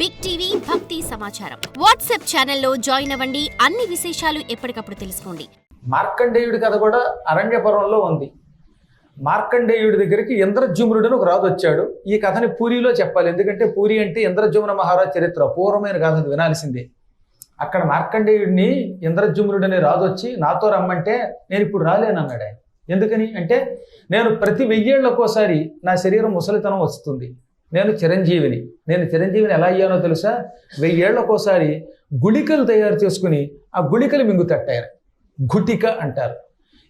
Big TV భక్తి సమాచారం WhatsApp ఛానల్లో జాయిన్ అవ్వండి. అన్ని విశేషాలు ఎప్పటికప్పుడు తెలుసుకోండి. మార్కండేయుడి కథ కూడా అరణ్యపురంలో ఉంది. మార్కండేయుడి దగ్గరికి ఇంద్రజుమ్నుడు ఒక రాజు వచ్చాడు. ఈ కథని పూరిలో చెప్పాలి. ఎందుకంటే పూరి అంటే ఇంద్రజుమ్న మహారాజ్ చరిత్ర. పూర్వమైన కథ వినాల్సిందే. అక్కడ మార్కండేయుడిని ఇంద్రజుమ్నుడు అనే రాజు వచ్చి నాతో రమ్మంటే నేను ఇప్పుడు రాలేను అన్నాడు ఆయన. ఎందుకని అంటే నేను ప్రతి వెయ్యేళ్ళకోసారి నా శరీరం ముసలితనం వస్తుంది. నేను చిరంజీవిని. నేను చిరంజీవిని ఎలా అయ్యానో తెలుసా? వెయ్యేళ్ళకోసారి గుళికలు తయారు చేసుకుని ఆ గుళికలు మింగుతట్ట ఆయన గుటిక అంటారు.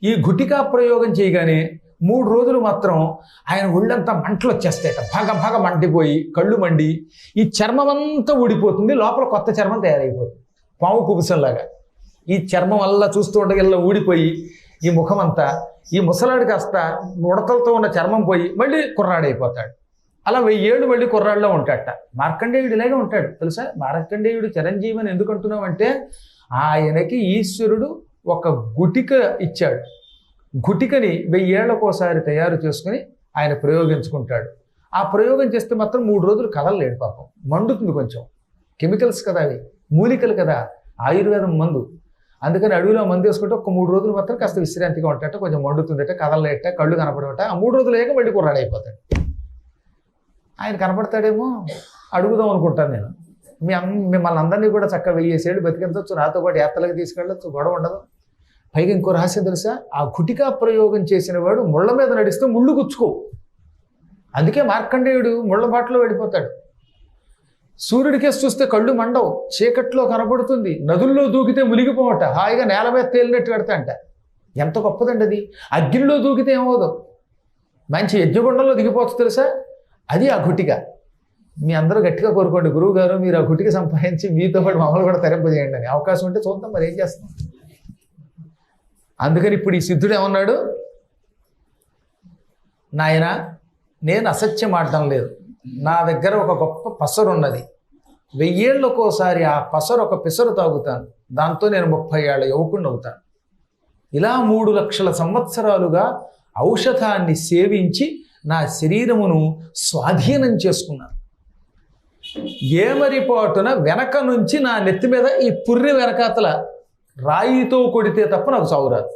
ఈ గుటికా ప్రయోగం చేయగానే మూడు రోజులు మాత్రం ఆయన ఒళ్ళంతా మంటలు వచ్చేస్తాయట బాగా బాగా మంటిపోయి కళ్ళు మండి ఈ చర్మం అంతా ఊడిపోతుంది. లోపల కొత్త చర్మం తయారైపోతుంది. పాము కుబుసంలాగా. ఈ చర్మం వల్ల చూస్తూ ఉండగల్లా ఊడిపోయి ఈ ముఖం అంతా ఈ ముసలాడు కాస్త ఉడతలతో ఉన్న చర్మం పోయి మళ్ళీ కుర్రాడైపోతాడు. అలా వెయ్యేళ్ళు మళ్ళీ కుర్రాళ్ళలో ఉంటాడట. మార్కండేయుడు ఇలాగే ఉంటాడు. తెలుసా? మార్కండేయుడు చిరంజీవి అని ఎందుకు అంటున్నామంటే ఆయనకి ఈశ్వరుడు ఒక గుటిక ఇచ్చాడు. గుటికని వెయ్యేళ్ళకోసారి తయారు చేసుకుని ఆయన ప్రయోగించుకుంటాడు. ఆ ప్రయోగం చేస్తే మాత్రం మూడు రోజులు కదలలేడు పాపం. మండుతుంది కొంచెం. కెమికల్స్ కదా అవి. మూలికలు కదా. ఆయుర్వేదం మందు. అందుకని అడవిలో మందు వేసుకుంటే ఒక మూడు రోజులు మాత్రం కాస్త విశ్రాంతిగా ఉంటాట కొంచెం మండుతుందట కదలలేట కళ్ళు కనపడట ఆ మూడు రోజులు లేక మళ్ళీ కుర్రాడైపోతాడు. ఆయన కనపడతాడేమో అడుగుదాం అనుకుంటాను నేను. మీ మిమ్మల్ని అందరినీ కూడా చక్కగా వెయ్యేసేళ్ళు బతికించవచ్చు నాతో పాటు యాత్రలకు తీసుకెళ్ళచ్చు గొడవ ఉండదు. పైగా ఇంకో రహస్యం తెలుసా? ఆ గుటికా ప్రయోగం చేసిన వాడు ముళ్ళ మీద నడిస్తే ముళ్ళు గుచ్చుకో అందుకే మార్కండేయుడు ముళ్ళ బాటలో వెళ్ళిపోతాడు. సూర్యుడికేసి చూస్తే కళ్ళు మండవు చీకట్లో కనబడుతుంది నదుల్లో దూకితే మునిగిపోవట హాయిగా నేల మీద తేలినట్టు పెడతాంట ఎంత గొప్పదండి అది? అగ్నిలో దూకితే ఏమవుదు మంచి యజ్ఞగుండంలో దిగిపోవచ్చు తెలుసా? అది ఆ గుటిక. మీ అందరూ గట్టిగా కోరుకోండి గురువు గారు మీరు ఆ గుటిక సంపాదించి మీతో పాటు మమ్మల్ని కూడా తరింపజేయండి అని. అవకాశం ఉంటే చూద్దాం మరి ఏం చేస్తాం. అందుకని ఇప్పుడు ఈ సిద్ధుడు ఏమన్నాడు? నాయన నేను అసత్యం ఆడటం లేదు. నా దగ్గర ఒక గొప్ప పసరు ఉన్నది. వెయ్యేళ్ళకోసారి ఆ పసరు ఒక పిసరు తాగుతాను. దాంతో నేను ముప్పై ఏళ్ళ యువకుడిని అవుతాను. ఇలా మూడు లక్షల సంవత్సరాలుగా ఔషధాన్ని సేవించి నా శరీరమును స్వాధీనం చేసుకున్నాను. ఏమరిపాటున వెనక నుంచి నా నెత్తి మీద ఈ పుర్రి వెనకాతల రాయితో కొడితే తప్ప నాకు చావురాదు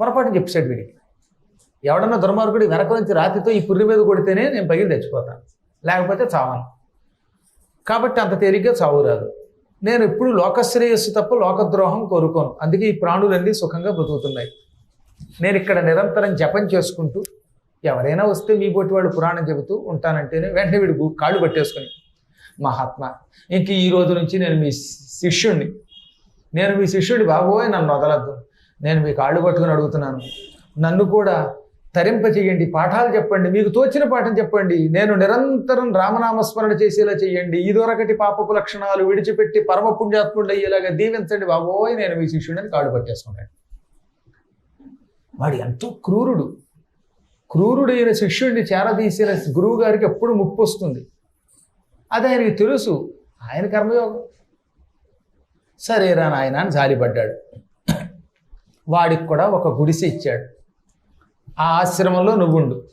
పొరపాటు చెప్పాడు వీడికి. ఎవడన్నా దుర్మార్గుడి వెనక నుంచి రాతితో ఈ పుర్రి మీద కొడితేనే నేను పగిలి తెచ్చిపోతాను లేకపోతే చావను. కాబట్టి అంత తేలిగ్గా చావు రాదు. నేను ఎప్పుడు లోకశ్రేయస్సు తప్ప లోకద్రోహం కోరుకోను. అందుకే ఈ ప్రాణులన్నీ సుఖంగా బతుకుతున్నాయి. నేను ఇక్కడ నిరంతరం జపం చేసుకుంటూ ఎవరైనా వస్తే మీ పోటీ వాడు పురాణం చెబుతూ ఉంటానంటేనే వెంటనే వీడు కాళ్ళు పట్టేసుకుని మహాత్మా ఇంక ఈ రోజు నుంచి నేను మీ శిష్యుణ్ణి. నేను మీ శిష్యుడి బాబోయ్ నన్ను వదలద్దు. నేను మీ కాళ్ళు పట్టుకుని అడుగుతున్నాను. నన్ను కూడా తరింప చేయండి పాఠాలు చెప్పండి మీకు తోచిన పాఠం చెప్పండి. నేను నిరంతరం రామనామస్మరణ చేసేలా చేయండి. ఇదొరకటి పాపపు లక్షణాలు విడిచిపెట్టి పరమ పుణ్యాత్ముడు అయ్యేలాగా దీవించండి బాబోయ్ నేను మీ శిష్యుడిని కాళ్ళు పట్టేసుకున్నాను వాడు ఎంతో క్రూరుడు. క్రూరుడైన శిష్యుడిని చేరదీసిన గురువు గారికి ఎప్పుడు ముప్పు వస్తుంది అది ఆయనకి తెలుసు. ఆయన కర్మయోగం. సరేరా నాయన అని జాలిపడ్డాడు. వాడికి కూడా ఒక గుడిసె ఇచ్చాడు. ఆ ఆశ్రమంలో నువ్వుండు.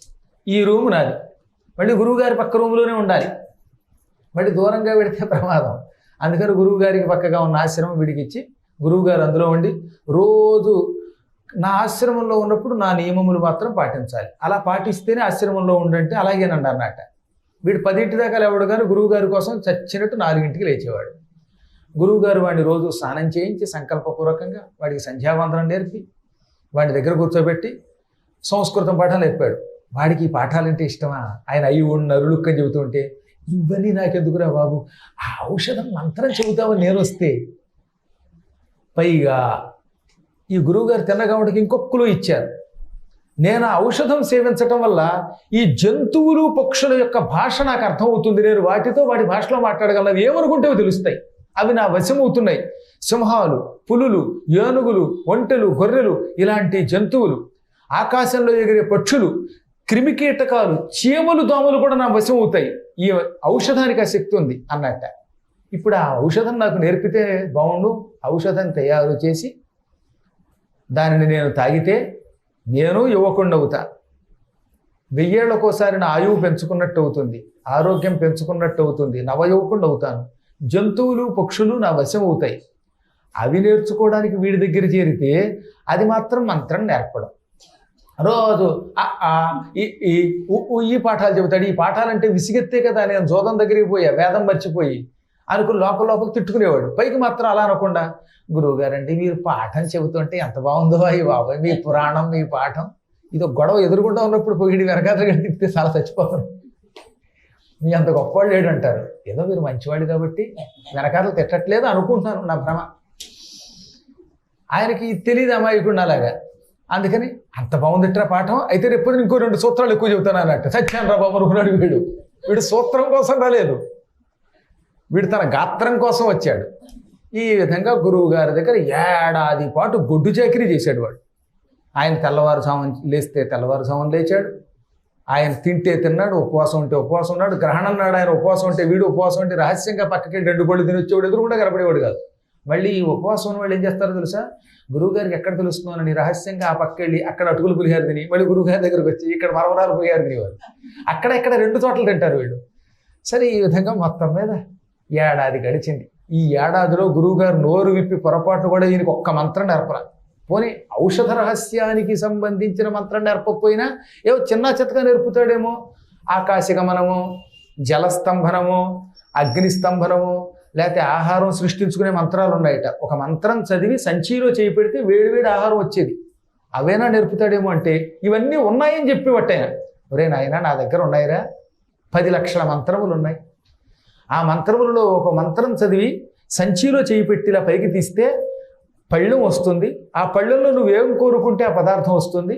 ఈ రూము నాది. మళ్ళీ గురువుగారి పక్క రూమ్లోనే ఉండాలి. మళ్ళీ దూరంగా పెడితే ప్రమాదం. అందుకని గురువుగారికి పక్కగా ఉన్న ఆశ్రమం విడికిచ్చి గురువుగారు అందులో ఉండి రోజు నా ఆశ్రమంలో ఉన్నప్పుడు నా నియమములు మాత్రం పాటించాలి. అలా పాటిస్తేనే ఆశ్రమంలో ఉండంటే అలాగేనండి అన్నట్ట వీడు పదింటి దాకా లేవడు కానీ గురువు గారి కోసం చచ్చినట్టు నాలుగింటికి లేచేవాడు. గురువు గారు వాడిని రోజు స్నానం చేయించి సంకల్పపూర్వకంగా వాడికి సంధ్యావందనం నేర్పి వాడి దగ్గర కూర్చోబెట్టి సంస్కృతం పాఠాలు నేర్పాడు. వాడికి ఈ పాఠాలంటే ఇష్టమా? ఆయన అయ్యి ఉన్న నరులుక్కని చెబుతుంటే ఇవన్నీ నాకెందుకురా బాబు? ఆ ఔషధం మంత్రం చెబుతామని నేను వస్తే పైగా ఈ గురువుగారు తిన్నగావుడికి ఇంకొక్కులు ఇచ్చారు. నేను ఔషధం సేవించటం వల్ల ఈ జంతువులు పక్షుల యొక్క భాష నాకు అర్థమవుతుంది. నేను వాటితో వాటి భాషలో మాట్లాడగలను. అవి ఏమనుకుంటే తెలుస్తాయి. అవి నా వశమవుతున్నాయి. సింహాలు పులులు ఏనుగులు ఒంటెలు గొర్రెలు ఇలాంటి జంతువులు ఆకాశంలో ఎగిరే పక్షులు క్రిమికీటకాలు చీమలు దోమలు కూడా నా వశం అవుతాయి ఈ ఔషధానికి ఆ శక్తి ఉంది అన్నట్ట. ఇప్పుడు ఆ ఔషధం నాకు నేర్పితే బాగుండు. ఔషధం తయారు చేసి దానిని నేను తాగితే నేను యువకుండా అవుతా వెయ్యేళ్ళకోసారి నా ఆయువు పెంచుకున్నట్టు అవుతుంది ఆరోగ్యం పెంచుకున్నట్టు అవుతుంది నవయువకుండా అవుతాను జంతువులు పక్షులు నా వశం అవుతాయి అవి నేర్చుకోవడానికి వీడి దగ్గర చేరితే అది మాత్రం మంత్రం నేర్పడం. రోజు ఆ, ఈ ఉ, ఉ, ఈ పాఠాలు చెబుతాడు. ఈ పాఠాలంటే విసిగెత్తే కదా నేను జోదం దగ్గరికి పోయా వేదం మర్చిపోయి. అనుకుని లోపల లోపల తిట్టుకునేవాడు. పైకి మాత్రం అలా అనకుండా గురువు గారండి మీరు పాఠం చెబుతుంటే ఎంత బాగుందో అయ్యి బాబాయ్ మీ పురాణం మీ పాఠం. ఇది గొడవ ఎదురుకుండా ఉన్నప్పుడు పోయి వెనకాతలు తిప్పితే చాలా చచ్చిపోతారు. మీ అంత గొప్పవాళ్ళు లేడు అంటారు. ఏదో మీరు మంచివాడు కాబట్టి వెనకాతలు తిట్టట్లేదు అనుకుంటున్నాను నా భ్రమ. ఆయనకి తెలియదు అమాయకుండా అలాగా. అందుకని అంత బాగుందిట్రా పాఠం అయితే రేపు ఇంకో రెండు సూత్రాలు ఎక్కువ చెబుతాను అన్నట్టు. సత్యాన్ రా బాబు అనుకున్నాడు వీడు. వీడు సూత్రం కోసం రాలేదు. వీడు తన గాత్రం కోసం వచ్చాడు. ఈ విధంగా గురువు గారి దగ్గర ఏడాది పాటు గొడ్డు చాకరీ చేశాడు వాడు. ఆయన తెల్లవారుజామున లేస్తే తెల్లవారుజామున లేచాడు. ఆయన తింటే తిన్నాడు ఉపవాసం ఉంటే ఉపవాసం ఉన్నాడు గ్రహణం నాడు ఆయన ఉపవాసం ఉంటే వీడు ఉపవాసం ఉంటే రహస్యంగా పక్కకి రెండు పళ్ళు తినొచ్చేవాడు ఎదురు కూడా కనపడేవాడు కాదు. మళ్ళీ ఈ ఉపవాసం ఉన్న వాళ్ళు ఏం చేస్తారో తెలుసా? గురువు గారికి ఎక్కడ తెలుస్తున్నానని రహస్యంగా ఆ పక్క వెళ్ళి అక్కడ అటుకులు పులిహారు తిని మళ్ళీ గురువు గారి దగ్గరకు వచ్చి ఇక్కడ మరమరాలు పులిహారు తినేవారు అక్కడ ఇక్కడ రెండు చోట్ల తింటారు వీళ్ళు. సరే ఈ విధంగా మొత్తం మీద ఏడాది గడిచింది. ఈ ఏడాదిలో గురువుగారు నోరు విప్పి పొరపాటు కూడా ఈయనకు ఒక్క మంత్రం నేర్పరా పోనీ ఔషధ రహస్యానికి సంబంధించిన మంత్రం నేర్పకపోయినా ఏవో చిన్న చిత్తగా నేర్పుతాడేమో. ఆకాశగమనము జలస్తంభనము అగ్నిస్తంభనము లేకపోతే ఆహారం సృష్టించుకునే మంత్రాలు ఉన్నాయట. ఒక మంత్రం చదివి సంచిలో చేయి పెడితే వేడివేడి ఆహారం వచ్చేది. అవేనా నేర్పుతాడేమో అంటే ఇవన్నీ ఉన్నాయని చెప్పి పట్టాయన. ఒరే నాయన నా దగ్గర ఉన్నాయిరా. పది లక్షల మంత్రములు ఉన్నాయి. ఆ మంత్రములలో ఒక మంత్రం చదివి సంచిలో చేయి పెట్టిలా పైకి తీస్తే పళ్ళెం వస్తుంది. ఆ పళ్ళెంలో ఏం కోరుకుంటే ఆ పదార్థం వస్తుంది.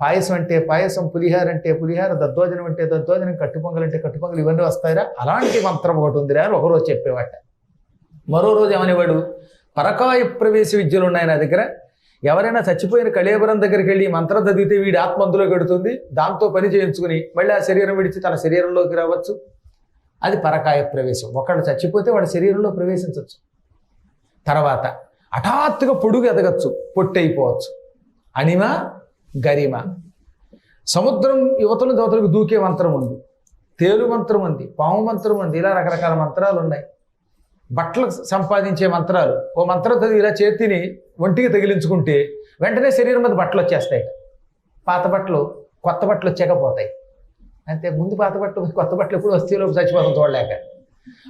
పాయసం అంటే పాయసం పులిహార అంటే పులిహార దద్దోజనం అంటే దద్దోజనం కట్టుపొంగలు అంటే కట్టుపొంగలు ఇవన్నీ వస్తాయిరా. అలాంటి మంత్రం ఒకటి ఉందిరా అని ఒకరోజు చెప్పేవాట. మరో రోజు ఏమనేవాడు పరకాయ ప్రవేశ విద్యలు ఉన్నాయి నా దగ్గర. ఎవరైనా చచ్చిపోయిన కళేబరం దగ్గరికి వెళ్ళి మంత్రం చదివితే వీడి ఆత్మ అందులోకి వెడుతుంది. దాంతో పని చేయించుకుని మళ్ళీ ఆ శరీరం విడిచి తన శరీరంలోకి రావచ్చు. అది పరకాయ ప్రవేశం. ఒకడు చచ్చిపోతే వాడి శరీరంలో ప్రవేశించవచ్చు తర్వాత హఠాత్తుగా పొడుగు ఎదగచ్చు పొట్టయిపోవచ్చు. అనిమ గరిమ. సముద్రం యువతలు దేవతలకు దూకే మంత్రం ఉంది. తేలు మంత్రం ఉంది పాము మంత్రం ఉంది ఇలా రకరకాల మంత్రాలు ఉన్నాయి. బట్టలు సంపాదించే మంత్రాలు. ఓ మంత్రం చదివి ఇలా చేతిని ఒంటికి తగిలించుకుంటే వెంటనే శరీరం మీద బట్టలు వచ్చేస్తాయి పాత బట్టలు కొత్త బట్టలు వచ్చాక పోతాయి. అంతే ముందు పాత బట్టలు కొత్త బట్టలు ఎప్పుడు వస్తే చచ్చిపోతాం చూడలేక.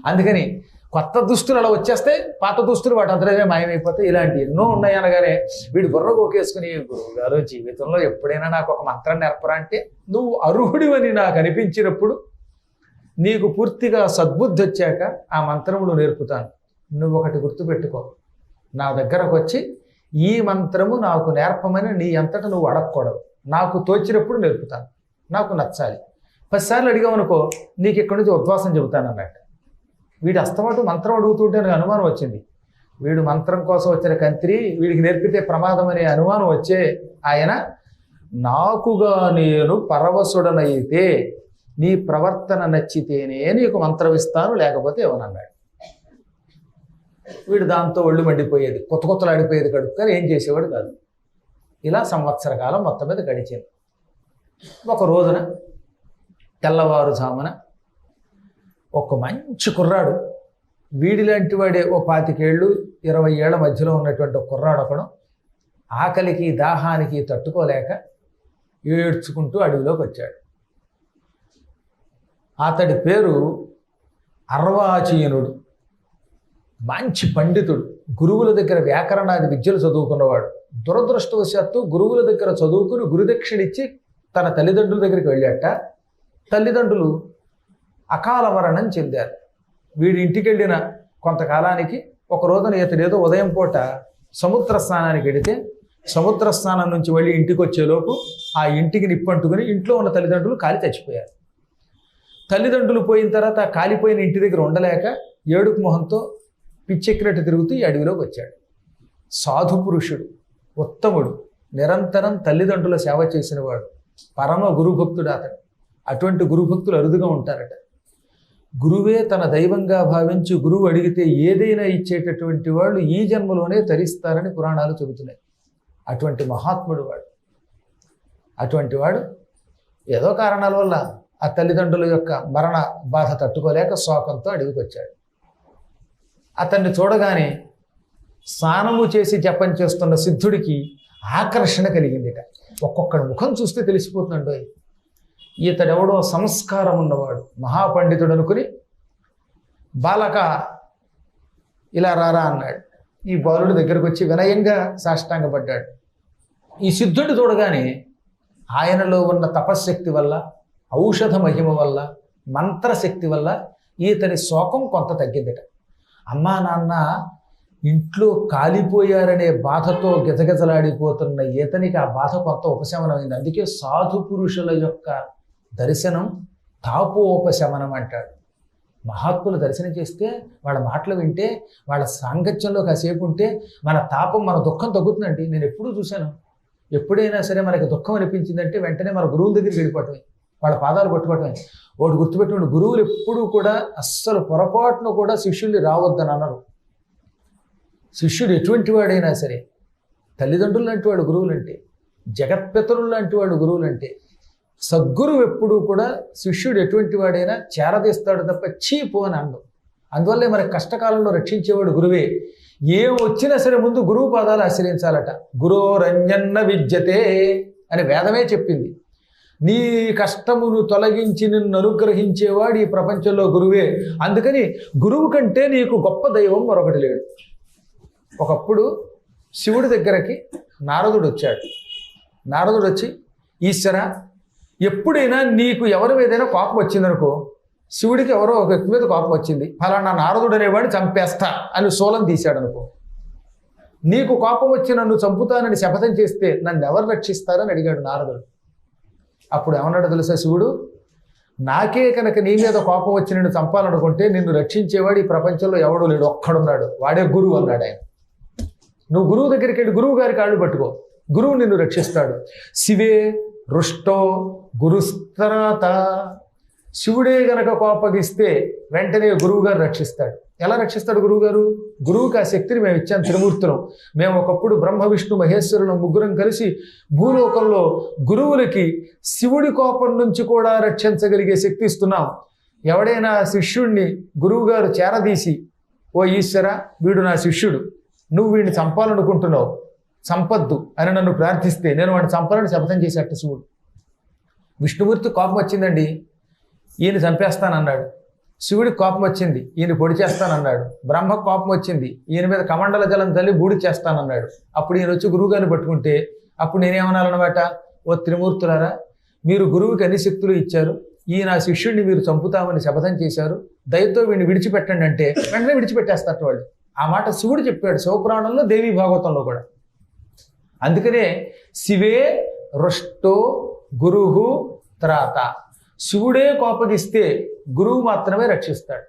అందుకని కొత్త దుస్తులు అలా వచ్చేస్తే పాత దుస్తులు వాటి అంతనే మాయమైపోతాయి. ఇలాంటి ఎన్నో ఉన్నాయి అనగానే వీడు బుర్ర గోకేసుకుని గురువు గారు జీవితంలో ఎప్పుడైనా నాకు ఒక మంత్రం నేర్పరా అంటే నువ్వు అర్హుడివని నాకు అనిపించినప్పుడు నీకు పూర్తిగా సద్బుద్ధి వచ్చాక ఆ మంత్రములు నేర్పుతాను. నువ్వు ఒకటి గుర్తుపెట్టుకో. నా దగ్గరకు వచ్చి ఈ మంత్రము నాకు నేర్పమని నీ అంతటా నువ్వు అడగకూడదు. నాకు తోచినప్పుడు నేర్పుతాను. నాకు నచ్చాలి. పదిసార్లు అడిగామనుకో నీకు ఇక్కడి నుంచి ఉద్వాసం చెబుతాను అన్నట్టు. వీడు అస్తమాటు మంత్రం అడుగుతుంటే నాకు అనుమానం వచ్చింది. వీడు మంత్రం కోసం వచ్చిన కంత్రి వీడికి నేర్పితే ప్రమాదం అనే అనుమానం వచ్చే ఆయన నాకుగా నేను పరవశుడనైతే నీ ప్రవర్తన నచ్చితేనే నీకు మంత్రం ఇస్తాను లేకపోతే ఇవ్వనన్నాడు. వీడు దాంతో ఒళ్ళు మండిపోయేది కొత్త కొత్తలు ఆడిపోయేది కడుపు కానీ ఏం చేసేవాడు కాదు. ఇలా సంవత్సర కాలం మొత్తం మీద గడిచింది. ఒక రోజున తెల్లవారుజామున ఒక మంచి కుర్రాడు. వీడిలాంటి వాడే ఓ పాతికేళ్ళు ఇరవై ఏళ్ళ మధ్యలో ఉన్నటువంటి ఒక కుర్రాడు ఒకడు ఆకలికి దాహానికి తట్టుకోలేక ఏడ్చుకుంటూ అడవిలోకి వచ్చాడు. అతడి పేరు అర్వాచీనుడు. మంచి పండితుడు. గురువుల దగ్గర వ్యాకరణాది విద్యలు చదువుకున్నవాడు. దురదృష్టవశాత్తు గురువుల దగ్గర చదువుకుని గురుదక్షిణ ఇచ్చి తన తల్లిదండ్రుల దగ్గరికి వెళ్ళాట తల్లిదండ్రులు అకాల మరణం చెందారు. వీడి ఇంటికి వెళ్ళిన కొంతకాలానికి ఒక రోజున ఇతడేదో ఉదయం పూట సముద్ర స్నానానికి వెడితే సముద్ర స్నానం నుంచి వెళ్ళి ఇంటికి వచ్చేలోపు ఆ ఇంటికి నిప్పంటుకుని ఇంట్లో ఉన్న తల్లిదండ్రులు కాలి చచ్చిపోయారు. తల్లిదండ్రులు పోయిన తర్వాత ఆ కాలిపోయిన ఇంటి దగ్గర ఉండలేక ఏడుపు మొహంతో పిచ్చెక్కినట్టు తిరుగుతూ ఈ అడవిలోకి వచ్చాడు. సాధు పురుషుడు ఉత్తముడు నిరంతరం తల్లిదండ్రుల సేవ చేసినవాడు పరమ గురుభక్తుడు అతడు. అటువంటి గురుభక్తులు అరుదుగా ఉంటారట. గురువే తన దైవంగా భావించి గురువు అడిగితే ఏదైనా ఇచ్చేటటువంటి వాళ్ళు ఈ జన్మలోనే తరిస్తారని పురాణాలు చెబుతున్నాయి. అటువంటి మహాత్ముడు వాడు. అటువంటి వాడు ఏదో కారణాల వల్ల ఆ తల్లిదండ్రుల యొక్క మరణ బాధ తట్టుకోలేక శోకంతో అడవికి వచ్చాడు అతన్ని చూడగానే స్నానము చేసి జపం చేస్తున్న సిద్ధుడికి ఆకర్షణ కలిగిందిట. ఒక్కొక్కడి ముఖం చూస్తే తెలిసిపోతుందండో ఇతడెవడో సంస్కారం ఉన్నవాడు. మహాపండితుడు అనుకుని బాలక ఇలా రారా అన్నాడు. ఈ బాలుడి దగ్గరకు వచ్చి వినయంగా సాష్టాంగపడ్డాడు. ఈ సిద్ధుడిని చూడగానే ఆయనలో ఉన్న తపశ్శక్తి వల్ల ఔషధ మహిమ వల్ల మంత్రశక్తి వల్ల ఈతని శోకం కొంత తగ్గిందిట. అమ్మా నాన్న ఇంట్లో కాలిపోయారనే బాధతో గిజగిజలాడిపోతున్న ఈతనికి ఆ బాధ కొంత ఉపశమనమైంది. అందుకే సాధు పురుషుల యొక్క దర్శనం తాపోపశమనం అంటాడు మహాత్ములు దర్శనం చేస్తే వాళ్ళ మాటలు వింటే వాళ్ళ సాంగత్యంలో కాసేపు ఉంటే మన తాపం మన దుఃఖం తగ్గుతుందండి. నేను ఎప్పుడూ చూశాను. ఎప్పుడైనా సరే మనకి దుఃఖం అనిపించిందంటే వెంటనే మన గురువుల దగ్గరికి వెళ్ళిపోవటమే. వాళ్ళ పాదాలు పట్టుకోవటమే. ఒకటి గుర్తుపెట్టుకుని గురువులు ఎప్పుడూ కూడా అస్సలు పొరపాటును కూడా శిష్యుల్ని రావద్దని అనరు. శిష్యుడు ఎటువంటి వాడైనా సరే తల్లిదండ్రులు లాంటి వాడు గురువులంటే జగత్పితరులు లాంటి వాడు గురువులంటే సద్గురువు ఎప్పుడూ కూడా శిష్యుడు ఎటువంటి వాడైనా చేరదీస్తాడు తప్ప చీపు అని అండు అందువల్లే మరి కష్టకాలంలో రక్షించేవాడు గురువే. ఏం వచ్చినా సరే ముందు గురువు పాదాలు ఆశ్రయించాలట. గురోరంజన్న విద్యతే అని వేదమే చెప్పింది. నీ కష్టమును తొలగించి నిన్ను అనుగ్రహించేవాడు ఈ ప్రపంచంలో గురువే. అందుకని గురువు కంటే నీకు గొప్ప దైవం మరొకటి లేడు. ఒకప్పుడు శివుడి దగ్గరకి నారదుడు వచ్చాడు. నారదుడు వచ్చి ఈశ్వర ఎప్పుడైనా నీకు ఎవరి మీదైనా కోపం వచ్చిందనుకో శివుడికి ఎవరో ఒక వ్యక్తి మీద కోపం వచ్చింది. ఫలానా నారదుడు అనేవాడిని చంపేస్తా అని శూలం తీశాడు అనుకో నీకు కోపం వచ్చి నన్ను చంపుతానని శపథం చేస్తే నన్ను ఎవరు రక్షిస్తారని అడిగాడు నారదుడు. అప్పుడు ఏమన్నాడు తెలుసా శివుడు? నాకే కనుక నీ మీద కోపం వచ్చి నిన్ను చంపాలనుకుంటే నిన్ను రక్షించేవాడు ఈ ప్రపంచంలో ఎవడు లేడు ఒక్కడున్నాడు. వాడే గురువు అన్నాడు ఆయన. నువ్వు గురువు దగ్గరికి వెళ్ళి గురువు గారి కాళ్ళు పట్టుకో. గురువు నిన్ను రక్షిస్తాడు. శివే రుష్టో గురుస్తరాత. శివుడే గనక కోపగిస్తే వెంటనే గురువుగారు రక్షిస్తాడు. ఎలా రక్షిస్తాడు గురువుగారు? గురువుకి ఆ శక్తిని మేము ఇచ్చాం త్రిమూర్తులం. మేము ఒకప్పుడు బ్రహ్మ విష్ణు మహేశ్వరులు ముగ్గురం కలిసి భూలోకంలో గురువులకి శివుడి కోపం నుంచి కూడా రక్షించగలిగే శక్తి ఇస్తున్నాం. ఎవడైనా శిష్యుణ్ణి గురువుగారు చేరదీసి ఓ ఈశ్వర వీడు నా శిష్యుడు. నువ్వు వీడిని చంపాలనుకుంటున్నావు. చంపద్దు అని నన్ను ప్రార్థిస్తే నేను వాడిని చంపాలని శపథం చేసేట శివుడు. విష్ణుమూర్తి కోపం వచ్చిందండి. ఈయన చంపేస్తానన్నాడు. శివుడికి కోపం వచ్చింది. ఈయన పొడి చేస్తానన్నాడు. బ్రహ్మ కోపం వచ్చింది. ఈయన మీద కమండల జలం తల్లి బూడి చేస్తానన్నాడు. అప్పుడు ఈయన వచ్చి గురువుగారిని పట్టుకుంటే అప్పుడు నేనేమనాలన్నమాట? ఓ త్రిమూర్తులారా మీరు గురువుకి అన్ని శక్తులు ఇచ్చారు. ఈయన ఆ శిష్యుడిని మీరు చంపుతామని శపథం చేశారు. దయతో వీడిని విడిచిపెట్టండి అంటే వెంటనే విడిచిపెట్టేస్తారు వాళ్ళు. ఆ మాట శివుడు చెప్పాడు శివపురాణంలో దేవి భాగవతంలో కూడా. అందుకనే శివే రుష్టో గురువు త్రాత. శివుడే కోపగిస్తే గురువు మాత్రమే రక్షిస్తాడు.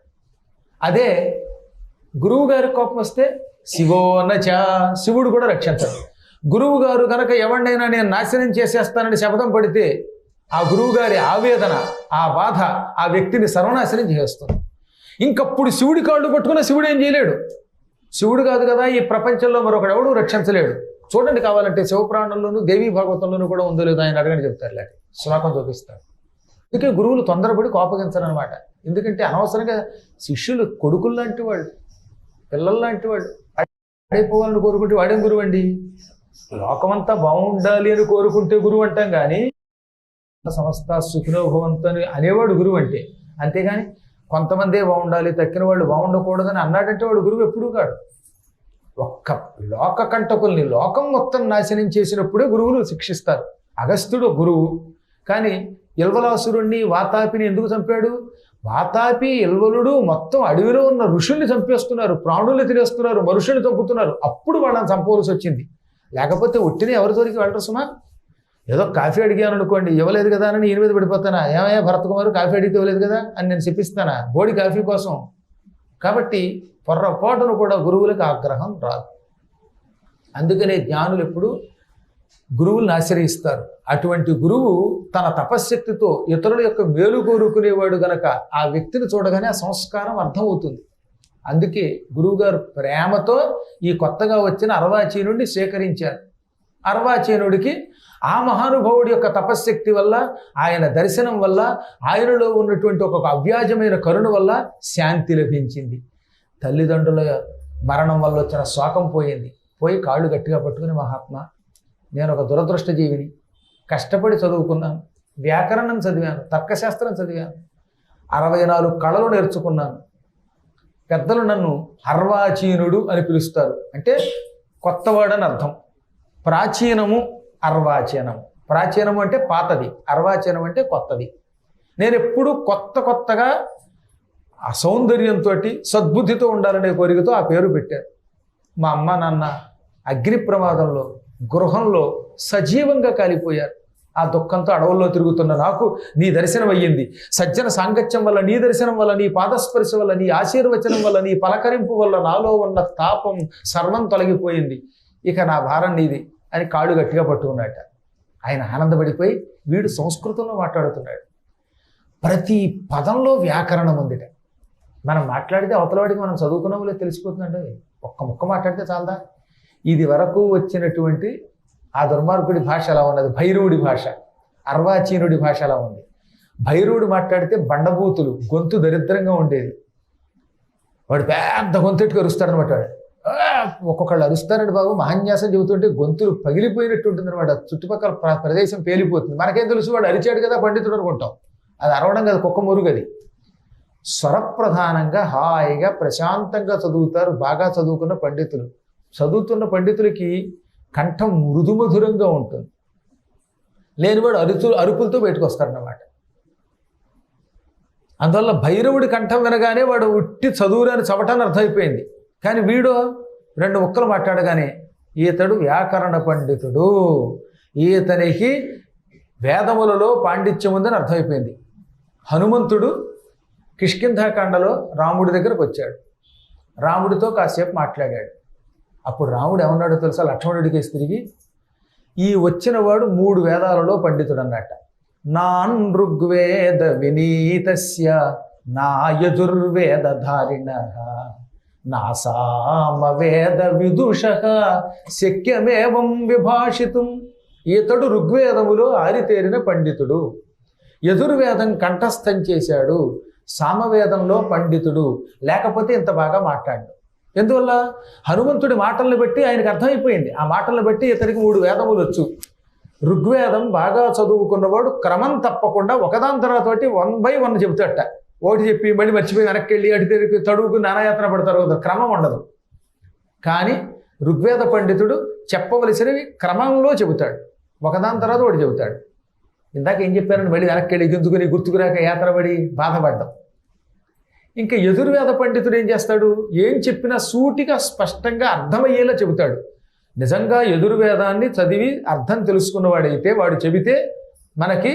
అదే గురువు గారి కోపం వస్తే శివోనచ శివుడు కూడా రక్షించడు. గురువు గారు కనుక ఎవరినైనా నేను నాశనం చేసేస్తానని శపథం పడితే ఆ గురువు గారి ఆవేదన ఆ బాధ ఆ వ్యక్తిని సర్వనాశనం చేస్తుంది. ఇంకప్పుడు శివుడి కాళ్ళు పట్టుకున్న శివుడు ఏం చేయలేడు. శివుడు కాదు కదా ఈ ప్రపంచంలో మరొకడెవడు రక్షించలేడు. చూడండి కావాలంటే శివపురాణంలోను దేవీ భాగవతంలోనూ కూడా ఉందో లేదో ఆయన అడగని చెప్తారు లేక శ్లోకం చూపిస్తారు. అందుకే గురువులు తొందరపడి కోపగించరనమాట ఎందుకంటే అనవసరంగా శిష్యులు కొడుకులు లాంటి వాళ్ళు పిల్లలు లాంటి వాళ్ళు పాడైపోవాలని కోరుకుంటే వాడేం గురువు అండి లోకమంతా బాగుండాలి అని కోరుకుంటే గురువు అంటాం కానీ సమస్త సుఖినోభవంతో అని అనేవాడు గురువు అంటే. అంతేగాని కొంతమందే బాగుండాలి తక్కిన వాళ్ళు బాగుండకూడదని అన్నాడంటే వాడు గురువు ఎప్పుడూ కాడు. ఒక్క లోక కంటకుల్ని లోకం మొత్తం నాశనం చేసినప్పుడే గురువులు శిక్షిస్తారు. అగస్త్యుడు గురువు. కానీ ఇల్వలాసురుణ్ణి వాతాపిని ఎందుకు చంపాడు? వాతాపి ఇల్వలుడు మొత్తం అడవిలో ఉన్న ఋషుల్ని చంపేస్తున్నారు ప్రాణుల్ని తినేస్తున్నారు మనుషుల్ని చంపుతున్నారు అప్పుడు వాళ్ళని చంపవలసి వచ్చింది. లేకపోతే ఒట్టిని ఎవరి జోలికి వెళ్ళరు సుమా? ఏదో కాఫీ అడిగాను అనుకోండి ఇవ్వలేదు కదా అని ఈయన మీద పడిపోతానా? ఏమయ్యా భరత్ కుమారు కాఫీ అడిగితే ఇవ్వలేదు కదా అని నేను చెప్పిస్తానా? బోడి కాఫీ కోసం. కాబట్టి పొర్రపాటును కూడా గురువులకు ఆగ్రహం రాదు. అందుకనే జ్ఞానులు ఎప్పుడు గురువులను ఆశ్రయిస్తారు. అటువంటి గురువు తన తపశ్శక్తితో ఇతరుల యొక్క మేలు కోరుకునేవాడు గనక ఆ వ్యక్తిని చూడగానే ఆ సంస్కారం అర్థమవుతుంది. అందుకే గురువుగారు ప్రేమతో ఈ కొత్తగా వచ్చిన అర్వాచీనుడిని సేకరించారు. అర్వాచీనుడికి ఆ మహానుభావుడి యొక్క తపశ్శక్తి వల్ల ఆయన దర్శనం వల్ల ఆయనలో ఉన్నటువంటి ఒక అవ్యాజమైన కరుణ వల్ల శాంతి లభించింది. తల్లిదండ్రుల మరణం వల్ల వచ్చిన శోకం పోయింది. పోయి కాళ్ళు గట్టిగా పట్టుకుని మహాత్మ నేను ఒక దురదృష్ట జీవిని కష్టపడి చదువుకున్నాను. వ్యాకరణం చదివాను. తర్కశాస్త్రం చదివాను. అరవై నాలుగు కళలు నేర్చుకున్నాను. పెద్దలు నన్ను అర్వాచీనుడు అని పిలుస్తారు. అంటే కొత్తవాడని అర్థం. ప్రాచీనము అర్వాచీనము. ప్రాచీనము అంటే పాతది. అర్వాచీనం అంటే కొత్తది. నేను ఎప్పుడు కొత్త కొత్తగా ఆ సౌందర్యంతో సద్బుద్ధితో ఉండాలనే కోరికతో ఆ పేరు పెట్టారు. మా అమ్మ నాన్న అగ్ని ప్రమాదంలో గృహంలో సజీవంగా కాలిపోయారు. ఆ దుఃఖంతో అడవుల్లో తిరుగుతున్న నాకు నీ దర్శనం అయ్యింది. సజ్జన సాంగత్యం వల్ల నీ దర్శనం వల్ల నీ పాదస్పర్శ వల్ల నీ ఆశీర్వచనం వల్ల నీ పలకరింపు వల్ల నాలో ఉన్న తాపం సర్వం తొలగిపోయింది. ఇక నా భారం నీది అని కాళ్ళు గట్టిగా పట్టుకున్నాట ఆయన ఆనందపడిపోయి వీడు సంస్కృతంలో మాట్లాడుతున్నాడు. ప్రతి పదంలో వ్యాకరణం ఉందిట. మనం మాట్లాడితే అవతలవాడికి మనం చదువుకున్నామో తెలిసిపోతుందండి. ఒక్క ముక్క మాట్లాడితే చాలదా? ఇది వరకు వచ్చినటువంటి ఆ దుర్మార్గుడి భాష ఎలా ఉన్నది? భైరవుడి భాష అర్వాచీనుడి భాష ఎలా ఉంది? భైరవుడు మాట్లాడితే బండబూతులు గొంతు దరిద్రంగా ఉండేది. వాడు పెద్ద గొంతెట్టుకు అరుస్తాడనమాట వాడు. ఒక్కొక్కళ్ళు అరుస్తారండి బాబు. మహాన్యాసం చెబుతుంటే గొంతులు పగిలిపోయినట్టు ఉంటుంది అనమాట చుట్టుపక్కల ప్రదేశం పేలిపోతుంది. మనకేం తెలుసు? వాడు అరిచాడు కదా పండితుడు అనుకుంటాం. అది అరవడం కదా కుక్క మురుగది. స్వరప్రధానంగా హాయిగా ప్రశాంతంగా చదువుతారు. బాగా చదువుకున్న పండితులు. చదువుతున్న పండితులకి కంఠం మృదుమధురంగా ఉంటుంది. లేనివాడు అరుచు అరుపులతో బయటకు అందువల్ల భైరవుడి కంఠం వినగానే వాడు ఉట్టి చదువులేని చవటాన్ని అర్థమైపోయింది. కానీ వీడు రెండు ముక్కలు మాట్లాడగానే ఈతడు వ్యాకరణ పండితుడు. ఈతనికి వేదములలో పాండిత్యం ఉందని అర్థమైపోయింది. హనుమంతుడు కిష్కింధాకాండలో రాముడి దగ్గరకు వచ్చాడు. రాముడితో కాసేపు మాట్లాడాడు. అప్పుడు రాముడు ఏమన్నాడో తెలుసా? లక్ష్మణుడికి తిరిగి ఈ వచ్చినవాడు మూడు వేదాలలో పండితుడు అన్నట్ట నాన్ ఋగ్వేద వినీతస్య నా యజుర్వేదధారిణ నా సామవేద విదూష శక్యమేవం విభాషితం. ఇతడు ఋగ్వేదములో ఆరితేరిన పండితుడు. యజుర్వేదం కంఠస్థం చేశాడు. సామవేదంలో పండితుడు. లేకపోతే ఇంత బాగా మాట్లాడు. ఎందువల్ల? హనుమంతుడి మాటలను బట్టి ఆయనకు అర్థమైపోయింది. ఆ మాటలను బట్టి ఇతనికి మూడు వేదములు వచ్చు. ఋగ్వేదం బాగా చదువుకున్నవాడు క్రమం తప్పకుండా ఒకదాని తర్వాత ఒకటి వన్ బై వన్ చెబుతాడట. ఒకటి చెప్పి మళ్ళీ మర్చిపోయి వెనక్కి వెళ్ళి అటు తిరిగి తడువుకు నానాయాత్ర పడతారు కదా క్రమం ఉండదు. కానీ ఋగ్వేద పండితుడు చెప్పవలసినవి క్రమంలో చెబుతాడు. ఒకదాని తర్వాత ఒకటి చెబుతాడు. ఇందాక ఏం చెప్పానని మళ్ళీ వెనక్కి వెళ్ళి గెంతుకుని గుర్తుకురాక యాత్రపడి బాధపడ్డాం ఇంకా ఎదుర్వేద పండితుడు ఏం చేస్తాడు? ఏం చెప్పినా సూటిగా స్పష్టంగా అర్థమయ్యేలా చెబుతాడు. నిజంగా ఎదుర్వేదాన్ని చదివి అర్థం తెలుసుకున్నవాడైతే వాడు చెబితే మనకి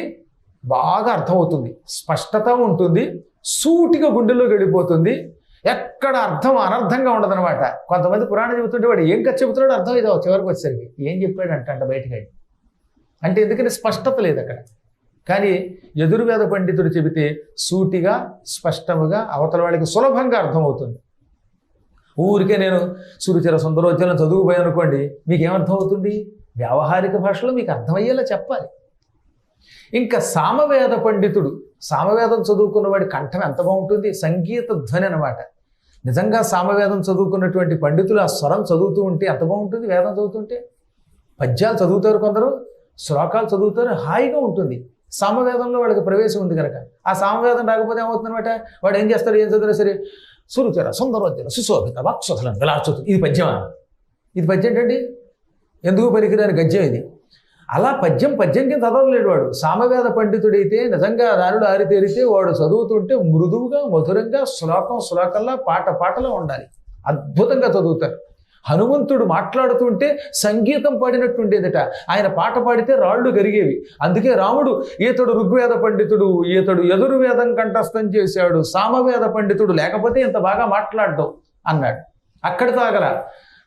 బాగా అర్థమవుతుంది. స్పష్టత ఉంటుంది సూటిగా గుండెల్లో గడిపోతుంది ఎక్కడ అర్థం అనర్థంగా ఉండదనమాట కొంతమంది పురాణం చెబుతుంటే వాడు ఏం కథ చెబుతున్నాడు అర్థం అయితే చివరికి వచ్చేసరికి ఏం చెప్పాడు అంట బయటకి అంటే ఎందుకంటే స్పష్టత లేదు అక్కడ. కానీ ఎదుర్వేద పండితుడు చెబితే సూటిగా స్పష్టముగా అవతల వాళ్ళకి సులభంగా అర్థమవుతుంది. ఊరికే నేను సురుచిర సుందరోజ్జలం చదువుపోయాను అనుకోండి మీకు అవుతుంది వ్యావహారిక భాషలో మీకు అర్థమయ్యేలా చెప్పాలి. ఇంకా సామవేద పండితుడు సామవేదం చదువుకున్న వాడి కంఠం ఎంత బాగుంటుంది? సంగీత ధ్వని అనమాట నిజంగా సామవేదం చదువుకున్నటువంటి పండితులు ఆ స్వరం చదువుతూ ఉంటే ఎంత బాగుంటుంది? వేదం చదువుతుంటే? పద్యాలు చదువుతారు కొందరు శ్లోకాలు చదువుతారు హాయిగా ఉంటుంది. సామవేదంలో వాళ్ళకి ప్రవేశం ఉంది కనుక ఆ సామవేదం రాకపోతే ఏమవుతుందన్నమాట వాడు ఏం చేస్తాడు? ఏం చదివినా సరే సురుచర సుందరోచర సుశోభిత వాక్సుధలను విలాచుతు ఇది పద్యమా ఇది పద్యం ఏంటండి? ఎందుకు పనికిరాని గద్యం ఇది? అలా పద్యం పద్యం కింద చదవలేడు వాడు. సామవేద పండితుడైతే నిజంగా దారుడు ఆరితేరితే వాడు చదువుతుంటే మృదువుగా మధురంగా శ్లోకం శ్లోకంలా పాట పాటలో ఉండాలి. అద్భుతంగా చదువుతారు. హనుమంతుడు మాట్లాడుతుంటే సంగీతం పాడినట్టుండేదట. ఆయన పాట పాడితే రాళ్ళు గరిగేవి. అందుకే రాముడు ఈతడు ఋగ్వేద పండితుడు ఈతడు ఎదుర్వేదం కంఠస్థం చేశాడు సామవేద పండితుడు లేకపోతే ఇంత బాగా మాట్లాడడం అన్నాడు. అక్కడ తాగల.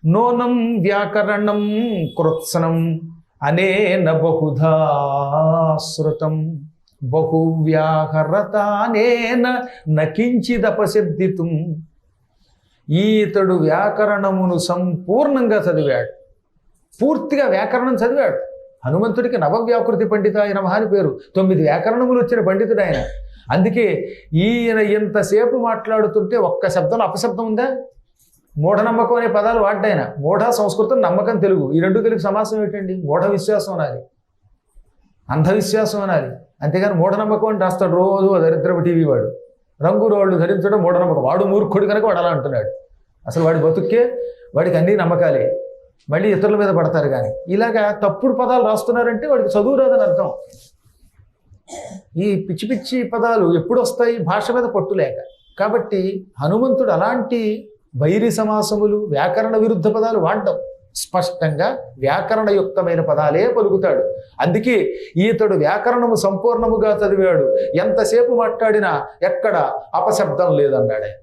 నోనం వ్యాకరణం కృత్సనం అనేన బహుధా శృతం. బహువ్యాహరతానేన నకించిదపసిద్ధితుం ఈతడు వ్యాకరణమును సంపూర్ణంగా చదివాడు. పూర్తిగా వ్యాకరణం చదివాడు. హనుమంతుడికి నవవ్యాకృతి పండిత ఆయన మహాని పేరు. తొమ్మిది వ్యాకరణములు వచ్చిన పండితుడు ఆయన. అందుకే ఈయన ఎంతసేపు మాట్లాడుతుంటే ఒక్క శబ్దంలో అపశబ్దం ఉందా? మూఢనమ్మకం అనే పదాలు వాడ్డాయన. మూఢ సంస్కృతం నమ్మకం తెలుగు. ఈ రెండు తెలుగు సమాసం ఏంటండి మూఢ విశ్వాసం అనాలి. అంధవిశ్వాసం అనాలి. అంతేగాని మూఢనమ్మకం అని రాస్తాడు రోజు దరిద్రపు టీవీ వాడు. రంగు రోళ్ళు ధరించడం మూఢనమ్మకం. వాడు మూర్ఖుడు కనుక వాడు అలా అంటున్నాడు. అసలు వాడి బతుక్కే వాడికి అన్ని నమ్మకాలే. మళ్ళీ ఇతరుల మీద పడతారు కానీ. ఇలాగా తప్పుడు పదాలు రాస్తున్నారంటే వాడికి చదువు రాదని అర్థం. ఈ పిచ్చి పిచ్చి పదాలు ఎప్పుడు వస్తాయి భాష మీద పట్టు లేక. కాబట్టి హనుమంతుడు అలాంటి వైరి సమాసములు వ్యాకరణ విరుద్ధ పదాలు వాడడం స్పష్టంగా వ్యాకరణయుక్తమైన పదాలే పలుకుతాడు. అందుకే ఈతడు వ్యాకరణము సంపూర్ణముగా చదివాడు. ఎంతసేపు మాట్లాడినా ఎక్కడ అపశబ్దం లేదన్నాడే.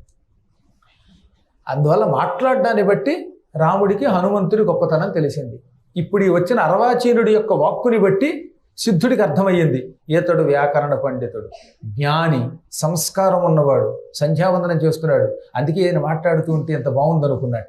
అందువల్ల మాట్లాడడాన్ని బట్టి రాముడికి హనుమంతుడి గొప్పతనం తెలిసింది. ఇప్పుడు ఈ వచ్చిన అరవాచీనుడి యొక్క వాక్కుని బట్టి సిద్ధుడికి అర్థమయ్యింది. ఈతడు వ్యాకరణ పండితుడు. జ్ఞాని సంస్కారం ఉన్నవాడు సంధ్యావందనం చేస్తున్నాడు. అందుకే ఈయన మాట్లాడుతూ ఉంటే ఎంత బాగుందనుకున్నట్ట.